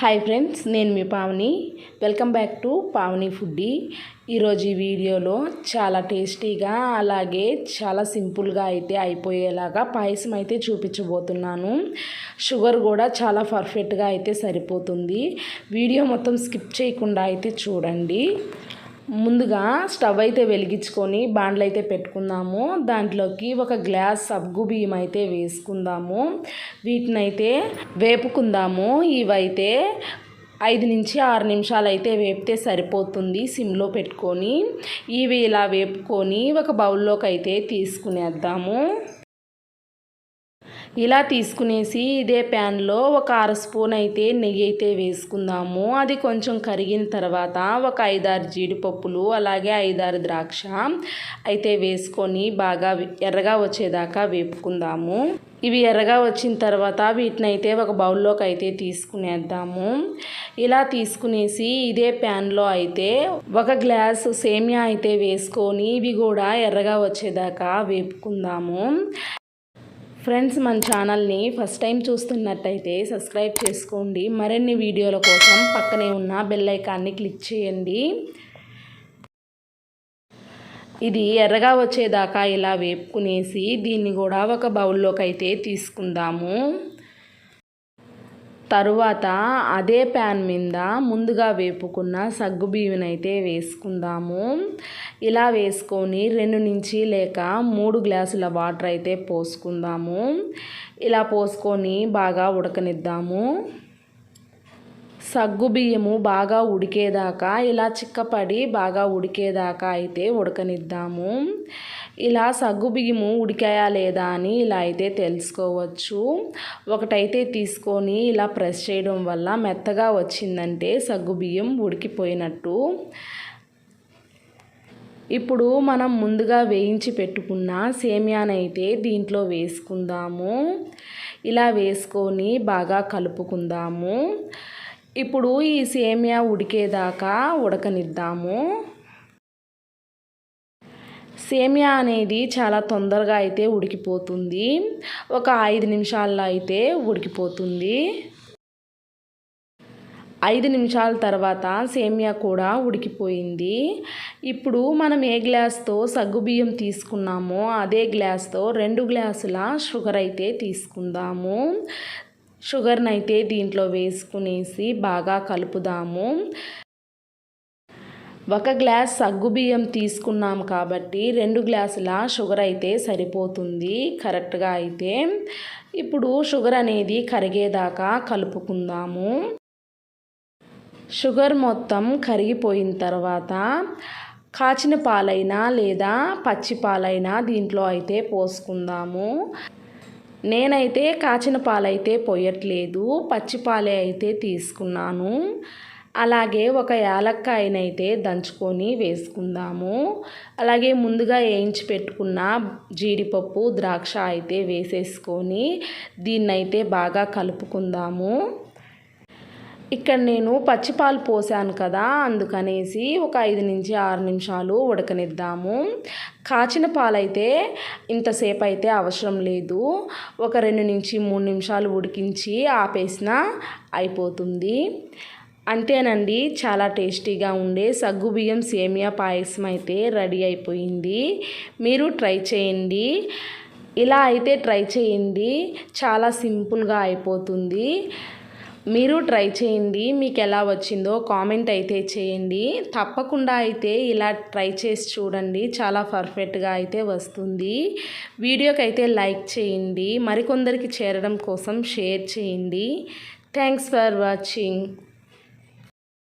Hi friends నేను మీ Pavani. Welcome back to Pavani foodie ఈరోజు ఈ వీడియోలో చాలా టేస్టీగా అలాగే చాలా సింపుల్గా అయితే అయిపోయేలాగా పాయసం అయితే చూపించబోతున్నాను. షుగర్ కూడా చాలా పర్ఫెక్ట్గా అయితే సరిపోతుంది. వీడియో మొత్తం స్కిప్ చేయకుండా అయితే చూడండి. ముందుగా స్టవ్ అయితే వెలిగించుకొని బాండ్లు అయితే పెట్టుకుందాము. దాంట్లోకి ఒక గ్లాస్ సబ్గు బియ్యం అయితే వేసుకుందాము. వీటినైతే వేపుకుందాము. ఇవైతే ఐదు నుంచి ఆరు నిమిషాలు అయితే వేపితే సరిపోతుంది సిమ్లో పెట్టుకొని. ఇవి ఇలా వేపుకొని ఒక బౌల్లోకి అయితే తీసుకునేద్దాము. ఇలా తీసుకునేసి ఇదే ప్యాన్లో ఒక అర స్పూన్ అయితే నెయ్యి అయితే వేసుకుందాము. అది కొంచెం కరిగిన తర్వాత ఒక ఐదారు జీడిపప్పులు అలాగే ఐదారు ద్రాక్ష అయితే వేసుకొని బాగా ఎర్రగా వచ్చేదాకా వేపుకుందాము. ఇవి ఎర్రగా వచ్చిన తర్వాత వీటిని అయితే ఒక బౌల్లోకి అయితే తీసుకునేద్దాము. ఇలా తీసుకునేసి ఇదే ప్యాన్లో అయితే ఒక గ్లాస్ సేమియా అయితే వేసుకొని ఇవి కూడా ఎర్రగా వచ్చేదాకా వేపుకుందాము. ఫ్రెండ్స్ మన ఛానల్ని ఫస్ట్ టైం చూస్తున్నట్టయితే సబ్స్క్రైబ్ చేసుకోండి. మరిన్ని వీడియోల కోసం పక్కనే ఉన్న బెల్ ఐకాన్ని క్లిక్ చేయండి. ఇది ఎర్రగా వచ్చేదాకా ఇలా వేపుకునేసి దీన్ని కూడా ఒక బౌల్లోకి అయితే తీసుకుందాము. తరువాత అదే ప్యాన్ మీద ముందుగా వేపుకున్న సగ్గు వేసుకుందాము. ఇలా వేసుకొని రెండు నుంచి లేక మూడు గ్లాసుల వాటర్ అయితే పోసుకుందాము. ఇలా పోసుకొని బాగా ఉడకనిద్దాము. సగ్గుబియ్యము బాగా ఉడికేదాకా ఇలా చిక్కపడి బాగా ఉడికేదాకా అయితే ఉడకనిద్దాము. ఇలా సగ్గుబియ్యము ఉడికాయా లేదా అని ఇలా అయితే తెలుసుకోవచ్చు. ఒకటైతే తీసుకొని ఇలా ప్రెస్ చేయడం వల్ల మెత్తగా వచ్చిందంటే సగ్గుబియ్యం ఉడికిపోయినట్టు. ఇప్పుడు మనం ముందుగా వేయించి పెట్టుకున్న సేమియానైతే దీంట్లో వేసుకుందాము. ఇలా వేసుకొని బాగా కలుపుకుందాము. ఇప్పుడు ఈ సేమియా ఉడికేదాకా ఉడకనిద్దాము. సేమియా అనేది చాలా తొందరగా అయితే ఉడికిపోతుంది. ఒక ఐదు నిమిషాల్లో అయితే ఉడికిపోతుంది. ఐదు నిమిషాల తర్వాత సేమియా కూడా ఉడికిపోయింది. ఇప్పుడు మనం ఏ గ్లాస్తో సగ్గుబియ్యం తీసుకున్నామో అదే గ్లాస్తో రెండు గ్లాసుల షుగర్ అయితే తీసుకుందాము. షుగర్ని అయితే దీంట్లో వేసుకునేసి బాగా కలుపుదాము. ఒక గ్లాస్ సగ్గుబియ్యం తీసుకున్నాం కాబట్టి రెండు గ్లాసుల షుగర్ అయితే సరిపోతుంది. కరెక్ట్గా అయితే ఇప్పుడు షుగర్ అనేది కరిగేదాకా కలుపుకుందాము. షుగర్ మొత్తం కరిగిపోయిన తర్వాత కాచిన పాలైనా లేదా పచ్చి పాలైనా దీంట్లో అయితే పోసుకుందాము. నేనైతే కాచిన పాలైతే పోయట్లేదు పచ్చిపాలే అయితే తీసుకున్నాను. అలాగే ఒక యాలక్కాయనైతే దంచుకొని వేసుకుందాము. అలాగే ముందుగా వేయించి పెట్టుకున్న జీడిపప్పు ద్రాక్ష అయితే వేసేసుకొని దీన్నైతే బాగా కలుపుకుందాము. ఇక్కడ నేను పచ్చిపాలు పోసాను కదా అందుకనేసి ఒక ఐదు నుంచి ఆరు నిమిషాలు ఉడకనిద్దాము. కాచిన పాలైతే ఇంతసేపు అయితే అవసరం లేదు. ఒక రెండు నుంచి మూడు నిమిషాలు ఉడికించి ఆపేసిన అయిపోతుంది. అంతేనండి చాలా టేస్టీగా ఉండే సగ్గుబియ్యం సేమియా పాయసం అయితే రెడీ అయిపోయింది. మీరు ట్రై చేయండి. ఇలా అయితే ట్రై చేయండి. చాలా సింపుల్గా అయిపోతుంది. మీరు ట్రై చేయండి మీకు ఎలా వచ్చిందో కామెంట్ అయితే చేయండి. తప్పకుండా అయితే ఇలా ట్రై చేసి చూడండి చాలా పర్ఫెక్ట్గా అయితే వస్తుంది. వీడియోకి అయితే లైక్ చేయండి మరికొందరికి చేరడం కోసం షేర్ చేయండి. Thanks for watching.